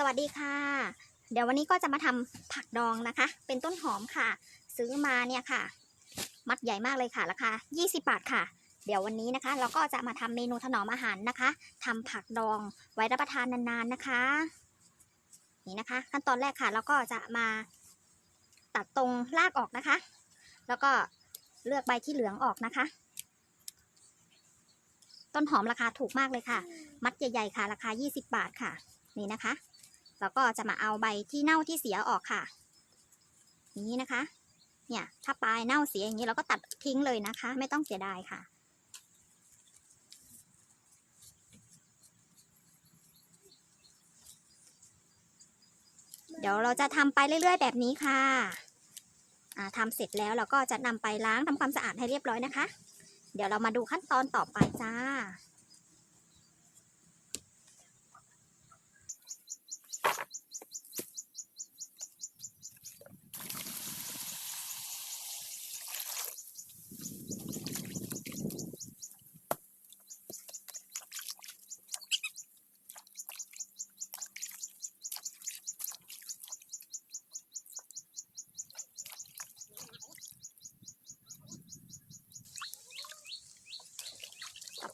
สวัสดีค่ะ เดี๋ยววันนี้ก็จะมาทำผักดองนะคะ เป็นต้นหอมค่ะ ซื้อมาเนี่ยค่ะ มัดใหญ่มากเลยค่ะราคา 20 บาทค่ะ เดี๋ยววันนี้นะคะ เราก็จะมาทำเมนูถนอมอาหารนะคะทำผักดองไว้รับประทานนานๆนะคะ นี่นะคะ ขั้นตอนแรกค่ะเราก็จะมาตัดตรงรากออกนะคะ แล้วก็เลือกใบที่เหลืองออกนะคะ ต้นหอมราคาถูกมากเลยค่ะ มัดใหญ่ๆค่ะ ราคา 20 บาทค่ะ นี่นะคะ แล้วก็จะมาเอาใบที่เน่าที่เสียออกค่ะ นี้นะคะ เนี่ย ถ้าปลายเน่าเสียอย่างนี้เราก็ตัดทิ้งเลยนะคะ ไม่ต้องเสียดายค่ะเดี๋ยวเราจะทำไปเรื่อย ๆ แบบนี้ค่ะอ่าทำเสร็จแล้วเราก็จะนำไปล้างทำความสะอาดให้เรียบร้อยนะคะ เดี๋ยวเรามาดูขั้นตอนต่อไปจ้า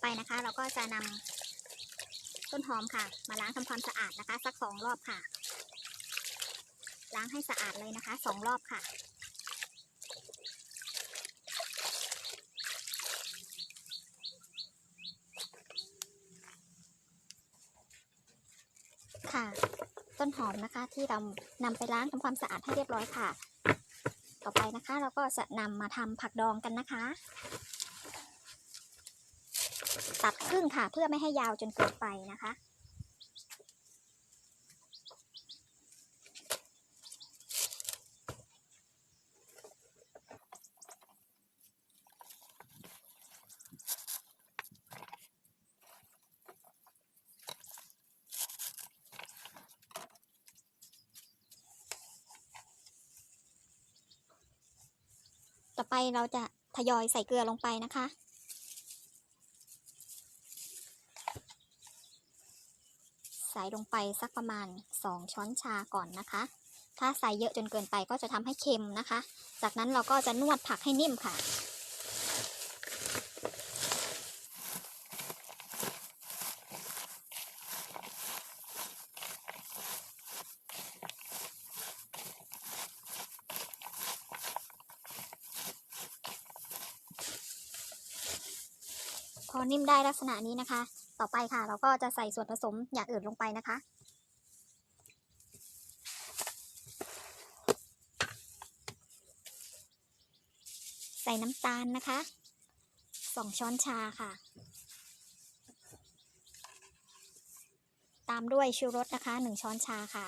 ไปนะคะ เราก็จะนำต้นหอมค่ะ มาล้างทำความสะอาดนะคะ สักสองรอบค่ะ ล้างให้สะอาดเลยนะคะสองรอบค่ะค่ะ ต้นหอมนะคะที่เรานำไปล้างทำความสะอาดให้เรียบร้อยค่ะ ต่อไปนะคะ เราก็จะนำมาทำผักดองกันนะคะ ตัดครึ่งค่ะเพื่อไม่ให้ยาวจนเกินไปนะคะ ต่อไปเราจะทยอยใส่เกลือลงไปนะคะ ใส่ลงไปสักประมาณ 2 ช้อนชาก่อนนะคะ ถ้าใส่เยอะจนเกินไปก็จะทำให้เค็มนะคะ จากนั้นเราก็จะนวดผักให้นิ่มค่ะ พอนิ่มได้ลักษณะนี้นะคะ ต่อไปค่ะ เราก็จะใส่ส่วนผสมอย่างอื่นลงไปนะคะ ใส่น้ำตาลนะคะสองช้อนชาค่ะ ตามด้วยชูรสนะคะหนึ่งช้อนชาค่ะ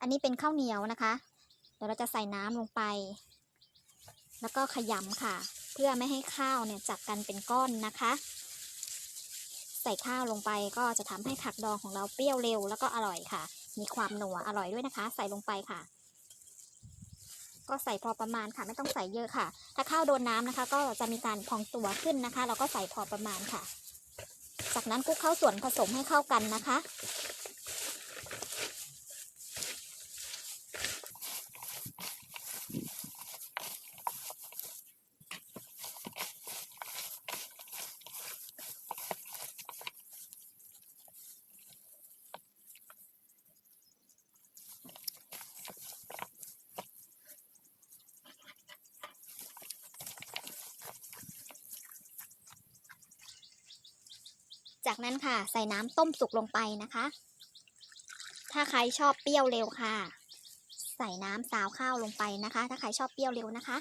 อันนี้เป็นข้าวเหนียวนะคะ เดี๋ยวเราจะใส่น้ำลงไป แล้วก็ขยำค่ะ เพื่อไม่ให้ข้าวเนี่ยจับกันเป็นก้อนนะคะ ใส่ข้าวลงไปก็จะทำให้ผักดองของเราเปรี้ยวเร็วแล้วก็อร่อยค่ะ มีความหนัวอร่อยด้วยนะคะ ใส่ลงไปค่ะ ก็ใส่พอประมาณค่ะ ไม่ต้องใส่เยอะค่ะ ถ้าข้าวโดนน้ำนะคะ ก็จะมีการพองตัวขึ้นนะคะ เราก็ใส่พอประมาณค่ะ จากนั้นคลุกเข้าส่วนผสมให้เข้ากันนะคะ จากนั้นค่ะ ใส่น้ำต้มสุกลงไปนะคะ ถ้าใครชอบเปรี้ยวเร็วค่ะ ใส่น้ำซาวข้าวลงไปนะคะ ถ้าใครชอบเปรี้ยวเร็วนะคะ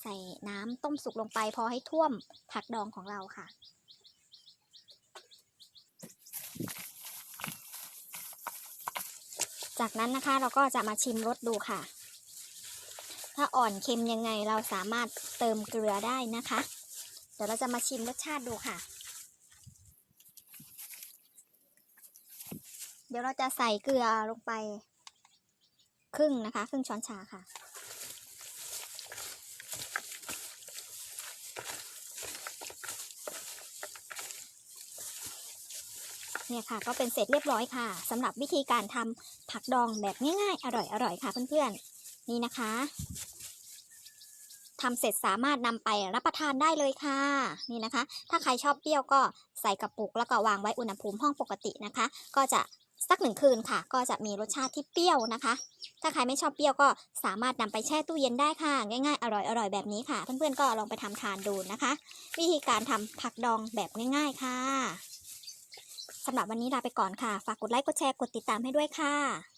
ใส่น้ำต้มสุกลงไป พอให้ท่วมผักดองของเราค่ะจากนั้นนะคะเราก็จะมาชิมรสดูค่ะ ถ้าอ่อนเค็มยังไงเราสามารถเติมเกลือได้นะคะ เดี๋ยวเราจะมาชิมรสชาติดูค่ะ เดี๋ยวเราจะใส่เกลือลงไป ครึ่งนะคะ ครึ่งช้อนชาค่ะ เนี่ยค่ะ ก็เป็นเสร็จเรียบร้อยค่ะสำหรับวิธีการทำผักดองแบบง่ายๆ อร่อยๆค่ะเพื่อนๆ นี่นะคะ ทำเสร็จสามารถนำไปรับประทานได้เลยค่ะ นี่นะคะ ถ้าใครชอบเปรี้ยวก็ใส่กระปุก แล้วก็วางไว้อุณหภูมิห้องปกตินะคะ ก็จะสักหนึ่งคืนค่ะ ก็จะมีรสชาติที่เปรี้ยวนะคะ ถ้าใครไม่ชอบเปรี้ยวก็สามารถนำไปแช่ตู้เย็นได้ค่ะ ง่ายๆ อร่อยๆแบบนี้ค่ะ เพื่อนๆก็ลองไปทำทานดูนะคะ วิธีการทำผักดองแบบง่าย ๆค่ะสำหรับวันนี้ลาไปก่อนค่ะ ฝากกดไลค์กดแชร์กดติดตามให้ด้วยค่ะ